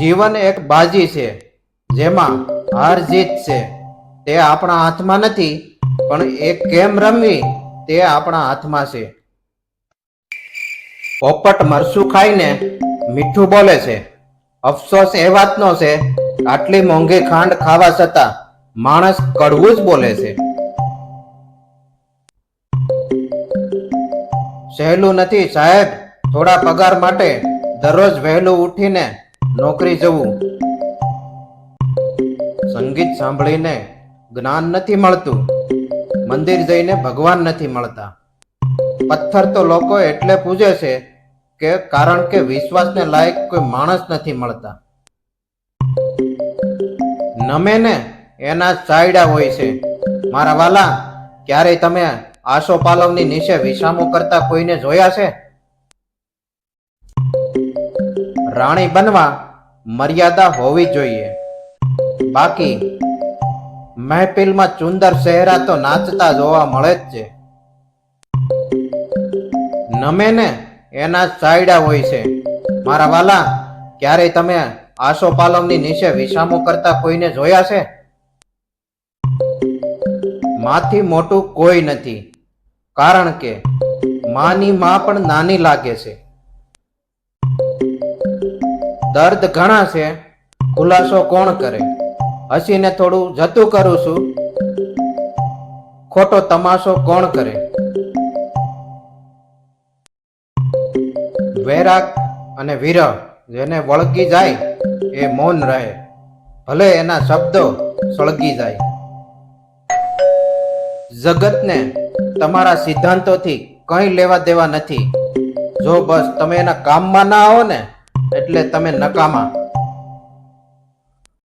જીવન એક બાજી છે, જેમાં હાર જીત છે. તે આપણા હાથમાં નથી, પણ એ કેમ રમવી તે આપણા હાથમાં છે. પોપટ મરસું ખાઈને મીઠું બોલે છે. અફસોસ એ વાતનો છે, આટલી મોંઘી ખાંડ ખાવા છતાં માણસ કડવું જ બોલે છે. સહેલું નથી સાહેબ, થોડા પગાર માટે દરરોજ વહેલું ઉઠીને નોકરી જવું. સંગીત સાંભળીને જ્ઞાન નથી મળતું. મંદિર જઈને ભગવાન નથી મળતા. પથ્થર તો લોકો એટલે પૂજે છે કે કારણ કે વિશ્વાસને લાયક કોઈ માણસ નથી મળતા. નમે ને એના ચાયડા હોય છે. મારા વાલા, ક્યારેય તમે આસો પાલવની નીચે વિસામો કરતા કોઈને જોયા છે? રાણી બનવા મર્યાદા હોવી જોઈએ. બાકી, મહેફિલમાં ચુંદર ચહેરા તો નાચતા જોવા મળે જ છે. નમે ને એના ચાયડા હોય છે. મારા વાલા, ક્યારેય તમે આસો પાલવની નીચે વિસામો કરતા કોઈને જોયા છે? માથી મોટું કોઈ નથી, કારણ કે માની માં પણ નાની લાગે છે. દર્દ ઘણા છે, ખુલાસો કોણ કરે? હસીને થોડું જતું કરું છું. ખોટો તમાશો કોણ કરે? વૈરાગ અને વિરહ જેને વળગી જાય, એ મૌન રહે. ભલે એના શબ્દો સળગી જાય. જગતને તમારા સિદ્ધાંતોથી કંઈ લેવા દેવા નથી. જો બસ તમે એના કામમાં ના આવો ને એટલે તમે નકામા.